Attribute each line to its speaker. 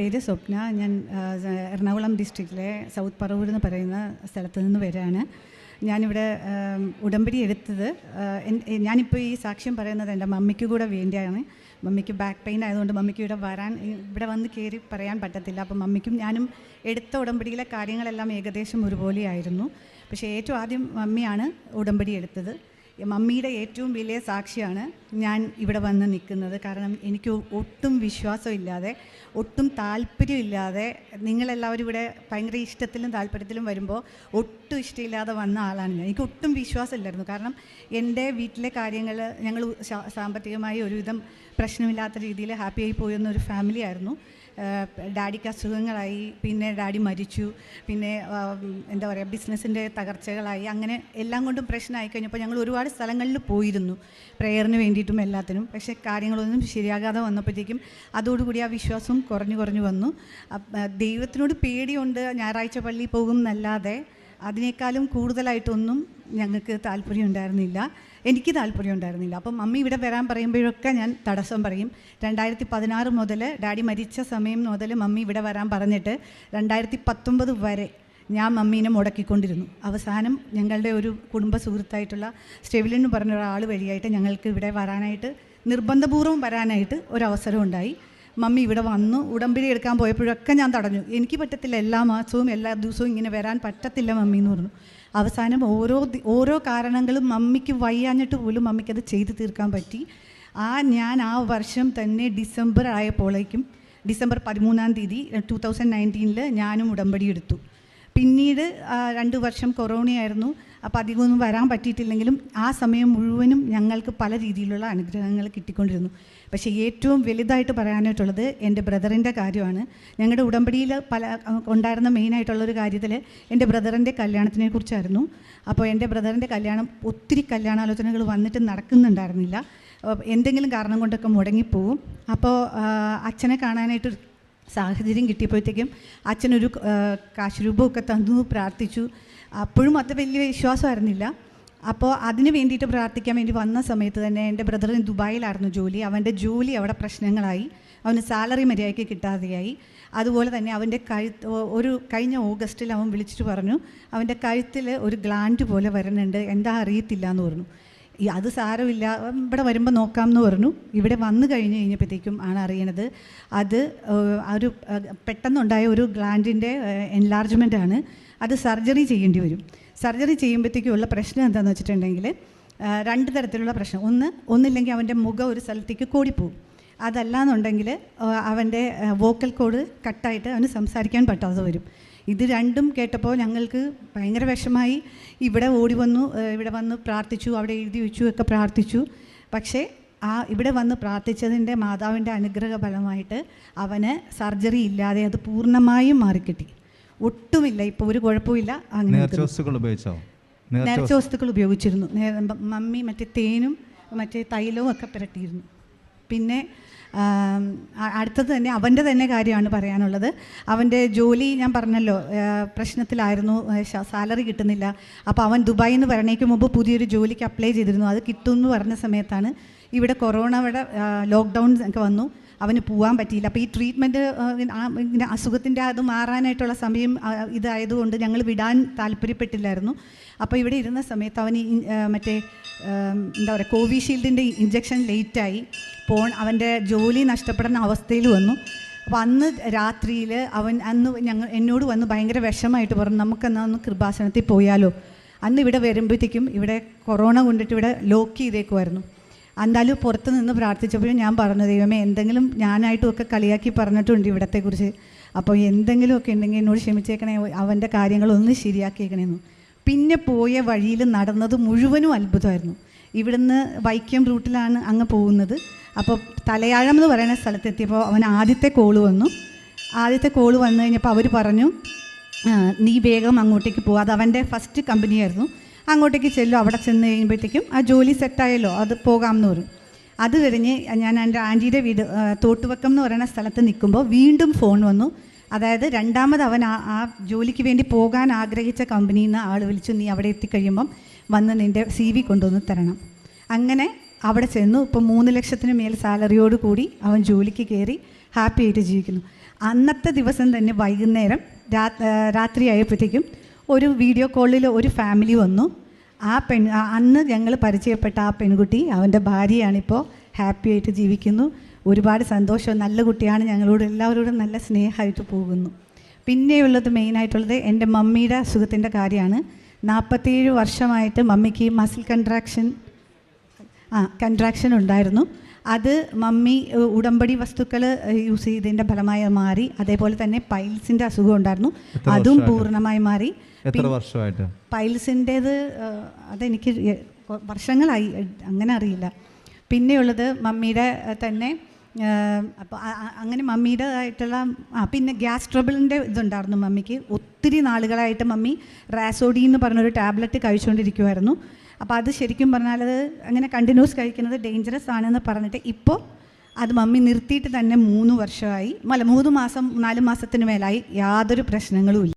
Speaker 1: പേര് സ്വപ്ന. ഞാൻ എറണാകുളം ഡിസ്ട്രിക്റ്റിലെ സൗത്ത് പറവൂർ എന്ന് പറയുന്ന സ്ഥലത്ത് നിന്ന് വരികയാണ് ഞാനിവിടെ ഉടമ്പടി എടുത്തത് ഞാനിപ്പോൾ ഈ സാക്ഷ്യം പറയുന്നത് എന്റെ മമ്മിക്ക് കൂടെ വേണ്ടിയാണ്. മമ്മിക്ക് ബാക്ക് പെയിൻ ആയതുകൊണ്ട് മമ്മിക്ക് ഇവിടെ വരാൻ ഇവിടെ വന്ന് കയറി പറയാൻ പറ്റത്തില്ല. അപ്പം മമ്മിക്കും ഞാനും എടുത്ത ഉടമ്പടിയിലെ കാര്യങ്ങളെല്ലാം ഏകദേശം ഒരുപോലെയായിരുന്നു. പക്ഷേ ഏറ്റവും ആദ്യം മമ്മിയാണ് ഉടമ്പടി എടുത്തത്. മമ്മിയുടെ ഏറ്റവും വലിയ സാക്ഷിയാണ് ഞാൻ ഇവിടെ വന്ന് നിൽക്കുന്നത്. കാരണം എനിക്ക് ഒട്ടും വിശ്വാസമില്ലാതെ ഒട്ടും താല്പര്യമില്ലാതെ നിങ്ങളെല്ലാവരും ഇവിടെ ഭയങ്കര ഇഷ്ടത്തിലും താല്പര്യത്തിലും വരുമ്പോൾ ഒട്ടും ഇഷ്ടമില്ലാതെ വന്ന ആളാണ് ഞാൻ. എനിക്ക് ഒട്ടും വിശ്വാസമില്ലായിരുന്നു. കാരണം എന്റെ വീട്ടിലെ കാര്യങ്ങൾ ഞങ്ങൾ സാമ്പത്തികമായി ഒരുവിധം പ്രശ്നമില്ലാത്ത രീതിയിൽ ഹാപ്പിയായി പോയിരുന്ന ഒരു ഫാമിലി ആയിരുന്നു. ഡാഡിക്ക് അസുഖങ്ങളായി പിന്നെ ഡാഡി മരിച്ചു പിന്നെ എന്താ പറയുക ബിസിനസ്സിന്റെ തകർച്ചകളായി അങ്ങനെ എല്ലാം കൊണ്ടും പ്രശ്നമായി കഴിഞ്ഞപ്പോൾ ഞങ്ങൾ ഒരുപാട് സ്ഥലങ്ങളിൽ പോയിരുന്നു പ്രെയറിന് വേണ്ടിയിട്ടും എല്ലാത്തിനും. പക്ഷേ കാര്യങ്ങളൊന്നും ശരിയാകാതെ വന്നപ്പോഴത്തേക്കും അതോടുകൂടി ആ വിശ്വാസം കുറഞ്ഞു കുറഞ്ഞു വന്നു. ദൈവത്തിനോട് പേടിയുണ്ട് ഞായറാഴ്ച പള്ളിയിൽ പോകും എന്നല്ലാതെ. അതിനേക്കാളും കൂടുതലായിട്ടൊന്നും ഞങ്ങൾക്ക് താല്പര്യം ഉണ്ടായിരുന്നില്ല. എനിക്ക് താല്പര്യം ഉണ്ടായിരുന്നില്ല. അപ്പം മമ്മി ഇവിടെ വരാൻ പറയുമ്പോഴൊക്കെ ഞാൻ തടസ്സം പറയും. രണ്ടായിരത്തി പതിനാറ് മുതൽ ഡാഡി മരിച്ച സമയം മുതൽ മമ്മി ഇവിടെ വരാൻ പറഞ്ഞിട്ട് രണ്ടായിരത്തി പത്തൊമ്പത് വരെ ഞാൻ മമ്മീനെ മുടക്കിക്കൊണ്ടിരുന്നു. അവസാനം ഞങ്ങളുടെ ഒരു കുടുംബ സുഹൃത്തായിട്ടുള്ള സ്റ്റെവിലിൻ എന്ന് പറഞ്ഞ ഒരാൾ വഴിയായിട്ട് ഞങ്ങൾക്ക് ഇവിടെ വരാനായിട്ട് നിർബന്ധപൂർവം വരാനായിട്ട് ഒരവസരം ഉണ്ടായി. മമ്മി ഇവിടെ വന്നു ഉടമ്പടി എടുക്കാൻ പോയപ്പോഴൊക്കെ ഞാൻ തടഞ്ഞു. എനിക്ക് പറ്റത്തില്ല എല്ലാ മാസവും എല്ലാ ദിവസവും ഇങ്ങനെ വരാൻ പറ്റത്തില്ല മമ്മി എന്ന് പറഞ്ഞു. അവസാനം ഓരോ ഓരോ കാരണങ്ങളും മമ്മിക്ക് വയ്യാഞ്ഞിട്ട് പോലും മമ്മിക്കത് ചെയ്തു തീർക്കാൻ പറ്റി. ആ ഞാൻ ആ വർഷം തന്നെ ഡിസംബർ ആയപ്പോഴേക്കും ഡിസംബർ പതിമൂന്നാം തീയതി ടു തൗസൻഡ് നയന്റീനിൽ ഞാനും ഉടമ്പടി എടുത്തു. പിന്നീട് രണ്ട് വർഷം കൊറോണയായിരുന്നു. അപ്പോൾ അധികമൊന്നും വരാൻ പറ്റിയിട്ടില്ലെങ്കിലും ആ സമയം മുഴുവനും ഞങ്ങൾക്ക് പല രീതിയിലുള്ള അനുഗ്രഹങ്ങൾ കിട്ടിക്കൊണ്ടിരുന്നു. പക്ഷേ ഏറ്റവും വലുതായിട്ട് പറയാനായിട്ടുള്ളത് എന്റെ ബ്രദറിന്റെ കാര്യമാണ്. ഞങ്ങളുടെ ഉടമ്പടിയിൽ പല ഉണ്ടായിരുന്ന മെയിനായിട്ടുള്ളൊരു കാര്യത്തിൽ എന്റെ ബ്രദറിന്റെ കല്യാണത്തിനെ കുറിച്ചായിരുന്നു. അപ്പോൾ എന്റെ ബ്രദറിന്റെ കല്യാണം ഒത്തിരി കല്യാണാലോചനകൾ വന്നിട്ട് നടക്കുന്നുണ്ടായിരുന്നില്ല. എന്തെങ്കിലും കാരണം കൊണ്ടൊക്കെ മുടങ്ങിപ്പോവും. അപ്പോൾ അച്ഛനെ കാണാനായിട്ട് സാഹചര്യം കിട്ടിയപ്പോഴത്തേക്കും അച്ഛനൊരു കാശ് രൂപമൊക്കെ തന്നു പ്രാർത്ഥിച്ചു. അപ്പോഴും അത് വലിയ വിശ്വാസമായിരുന്നില്ല. അപ്പോൾ അതിന് വേണ്ടിയിട്ട് പ്രാർത്ഥിക്കാൻ വേണ്ടി വന്ന സമയത്ത് തന്നെ എന്റെ ബ്രദറിന് ദുബായിലായിരുന്നു ജോലി. അവന്റെ ജോലി അവിടെ പ്രശ്നങ്ങളായി. അവന് സാലറി മര്യാദയ്ക്ക് കിട്ടാതെയായി. അതുപോലെ തന്നെ അവന്റെ കഴുത്ത് ഒരു കഴിഞ്ഞ ഓഗസ്റ്റിൽ അവൻ വിളിച്ചിട്ട് പറഞ്ഞു അവന്റെ കഴുത്തിൽ ഒരു ഗ്ലാൻഡ് പോലെ വരുന്നുണ്ട് എന്താ അറിയത്തില്ല എന്ന് പറഞ്ഞു. ഈ അത് സാരമില്ല. ഇവിടെ വരുമ്പോൾ നോക്കാം എന്ന് പറഞ്ഞു. ഇവിടെ വന്നു കഴിഞ്ഞ് കഴിഞ്ഞപ്പോഴത്തേക്കും ആണ് അറിയണത്. അത് ഒരു പെട്ടെന്നുണ്ടായ ഒരു ഗ്ലാൻഡിന്റെ എൻലാർജ്മെന്റ് ആണ്. അത് സർജറി ചെയ്യേണ്ടി വരും. സർജറി ചെയ്യുമ്പോഴത്തേക്കും ഉള്ള പ്രശ്നം എന്താണെന്ന് വെച്ചിട്ടുണ്ടെങ്കിൽ രണ്ട് തരത്തിലുള്ള പ്രശ്നം. ഒന്ന് ഒന്നില്ലെങ്കിൽ അവന്റെ മുഖം ഒരു സ്ഥലത്തേക്ക് കോടിപ്പോവും അതല്ലാന്നുണ്ടെങ്കിൽ അവന്റെ വോക്കൽ കോഡ് കട്ടായിട്ട് അവന് സംസാരിക്കാൻ പറ്റാതെ വരും. ഇത് രണ്ടും കേട്ടപ്പോൾ ഞങ്ങൾക്ക് ഭയങ്കര വിഷമായി ഇവിടെ ഓടി വന്നു ഇവിടെ വന്ന് പ്രാർത്ഥിച്ചു അവിടെ എഴുതി വെച്ചു ഒക്കെ പ്രാർത്ഥിച്ചു. പക്ഷേ ആ ഇവിടെ വന്ന് പ്രാർത്ഥിച്ചതിന്റെ മാതാവിന്റെ അനുഗ്രഹ ഫലമായിട്ട് അവന് സർജറി ഇല്ലാതെ അത് പൂർണമായും മാറിക്കിട്ടി. ഒട്ടുമില്ല ഇപ്പോൾ ഒരു കുഴപ്പമില്ല അങ്ങനെ
Speaker 2: നേർച്ച വസ്തുക്കൾ
Speaker 1: ഉപയോഗിച്ചിരുന്നു. മമ്മി മറ്റേ തേനും മറ്റേ തൈലവും ഒക്കെ പുരട്ടിയിരുന്നു. പിന്നെ അടുത്തത് തന്നെ അവന്റെ തന്നെ കാര്യമാണ് പറയാനുള്ളത്. അവന്റെ ജോലി ഞാൻ പറഞ്ഞല്ലോ പ്രശ്നത്തിലായിരുന്നു സാലറി കിട്ടുന്നില്ല. അപ്പോൾ അവൻ ദുബായിൽ നിന്ന് വരണേക്ക് മുമ്പ് പുതിയൊരു ജോലിക്ക് അപ്ലൈ ചെയ്തിരുന്നു. അത് കിട്ടുമെന്ന് പറഞ്ഞ സമയത്താണ് ഇവിടെ കൊറോണയുടെ ലോക്ക്ഡൗൺ ഒക്കെ വന്നു. അവന് പോകാൻ പറ്റിയില്ല. അപ്പോൾ ഈ ട്രീറ്റ്മെന്റ് ഇങ്ങനെ അസുഖത്തിന്റെ അത് മാറാനായിട്ടുള്ള സമയം ഇതായതുകൊണ്ട് ഞങ്ങൾ വിടാൻ താല്പര്യപ്പെട്ടില്ലായിരുന്നു. അപ്പോൾ ഇവിടെ ഇരുന്ന സമയത്ത് അവന് മറ്റേ എന്താ പറയുക കോവിഷീൽഡിന്റെ ഇഞ്ചക്ഷൻ ലേറ്റായി. പോൺ അവന്റെ ജോലി നഷ്ടപ്പെടുന്ന അവസ്ഥയിൽ വന്നു. അപ്പോൾ അന്ന് രാത്രിയിൽ അവൻ അന്ന് ഞങ്ങൾ എന്നോട് വന്ന് ഭയങ്കര വിഷമായിട്ട് പറഞ്ഞു നമുക്കെന്നാ ഒന്ന് കൃപാസനത്തിൽ പോയാലോ? അന്ന് ഇവിടെ വരുമ്പോഴത്തേക്കും ഇവിടെ കൊറോണ കൊണ്ടിട്ട് ഇവിടെ ലോക്ക് ചെയ്തേക്കുമായിരുന്നു എന്തായാലും പുറത്ത് നിന്ന് പ്രാർത്ഥിച്ചപ്പോഴും ഞാൻ പറഞ്ഞു ദൈവമേ എന്തെങ്കിലും ഞാനായിട്ടും ഒക്കെ കളിയാക്കി പറഞ്ഞിട്ടുണ്ട് ഇവിടത്തെക്കുറിച്ച്. അപ്പോൾ എന്തെങ്കിലുമൊക്കെ ഉണ്ടെങ്കിൽ എന്നോട് ക്ഷമിച്ചേക്കണേ അവന്റെ കാര്യങ്ങളൊന്ന് ശരിയാക്കിയേക്കണേന്നു. പിന്നെ പോയ വഴിയിൽ നടന്നത് മുഴുവനും അത്ഭുതമായിരുന്നു. ഇവിടുന്ന് വൈക്കം റൂട്ടിലാണ് അങ്ങ് പോകുന്നത്. അപ്പോൾ തലയാഴം എന്ന് പറയുന്ന സ്ഥലത്തെത്തിയപ്പോൾ അവൻ ആദ്യത്തെ കോൾ വന്നു. ആദ്യത്തെ കോൾ വന്നു കഴിഞ്ഞപ്പോൾ അവർ പറഞ്ഞു നീ വേഗം അങ്ങോട്ടേക്ക് പോകുക അത് അവന്റെ ഫസ്റ്റ് കമ്പനിയായിരുന്നു. അങ്ങോട്ടേക്ക് ചെല്ലും അവിടെ ചെന്ന് കഴിയുമ്പോഴത്തേക്കും ആ ജോലി സെറ്റായല്ലോ അത് പോകാമെന്ന് പറയും അത് കഴിഞ്ഞ് ഞാൻ എന്റെ ആന്റിയുടെ വീട് തോട്ടുവക്കം എന്ന് പറയുന്ന സ്ഥലത്ത് നിൽക്കുമ്പോൾ വീണ്ടും ഫോൺ വന്നു. അതായത് രണ്ടാമത് അവൻ ആ ആ ജോലിക്ക് വേണ്ടി പോകാൻ ആഗ്രഹിച്ച കമ്പനിയിൽ നിന്ന് ആൾ വിളിച്ചു നീ അവിടെ എത്തിക്കഴിയുമ്പം വന്ന് നിന്റെ സി വി കൊണ്ടുവന്ന് തരണം. അങ്ങനെ അവിടെ ചെന്നു. ഇപ്പോൾ മൂന്ന് ലക്ഷത്തിന് മേൽ സാലറിയോട് കൂടി അവൻ ജോലിക്ക് കയറി ഹാപ്പി ആയിട്ട് ജീവിക്കുന്നു. അന്നത്തെ ദിവസം തന്നെ വൈകുന്നേരം രാത്രി ആയപ്പോഴത്തേക്കും ഒരു വീഡിയോ കോളിൽ ഒരു ഫാമിലി വന്നു. ആ പെൺ അന്ന് ഞങ്ങൾ പരിചയപ്പെട്ട ആ പെൺകുട്ടി അവന്റെ ഭാര്യയാണിപ്പോൾ ഹാപ്പി ആയിട്ട് ജീവിക്കുന്നു. ഒരുപാട് സന്തോഷം നല്ല കുട്ടിയാണ്. ഞങ്ങളോട് എല്ലാവരോടും നല്ല സ്നേഹമായിട്ട് പോകുന്നു. പിന്നെയുള്ളത് മെയിനായിട്ടുള്ളത് എന്റെ മമ്മിയുടെ അസുഖത്തിന്റെ കാര്യമാണ്. നാൽപ്പത്തേഴ് വർഷമായിട്ട് മമ്മിക്ക് മസിൽ കൺട്രാക്ഷൻ ആ കൺട്രാക്ഷൻ ഉണ്ടായിരുന്നു. അത് മമ്മി ഉടമ്പടി വസ്തുക്കൾ യൂസ് ചെയ്തതിന്റെ ഫലമായി മാറി. അതേപോലെ തന്നെ പൈൽസിന്റെ അസുഖം ഉണ്ടായിരുന്നു. അതും? പൂർണമായി മാറി.
Speaker 2: എത്ര വർഷമായിട്ട്?
Speaker 1: പൈൽസിന്റേത് അതെനിക്ക് വർഷങ്ങളായി. അങ്ങനെ അറിയില്ല. പിന്നെയുള്ളത് മമ്മിയുടെ തന്നെ അപ്പോൾ അങ്ങനെ മമ്മിയുടെ ആയിട്ടുള്ള ആ പിന്നെ ഗ്യാസ് ട്രബിളിന്റെ ഇതുണ്ടായിരുന്നു മമ്മിക്ക്. ഒത്തിരി നാളുകളായിട്ട് മമ്മി റാസോഡി എന്ന് പറഞ്ഞൊരു ടാബ്ലറ്റ് കഴിച്ചുകൊണ്ടിരിക്കുമായിരുന്നു അപ്പോൾ അത് ശരിക്കും പറഞ്ഞാൽ അത് അങ്ങനെ കണ്ടിന്യൂസ് കഴിക്കുന്നത് ഡേഞ്ചറസ് ആണെന്ന് പറഞ്ഞിട്ട് ഇപ്പോൾ അത് മമ്മി നിർത്തിയിട്ട് തന്നെ മൂന്ന് വർഷമായി. അല്ല മൂന്ന് മാസം നാല് മാസത്തിന് മേലായി. യാതൊരു പ്രശ്നങ്ങളും ഇല്ല.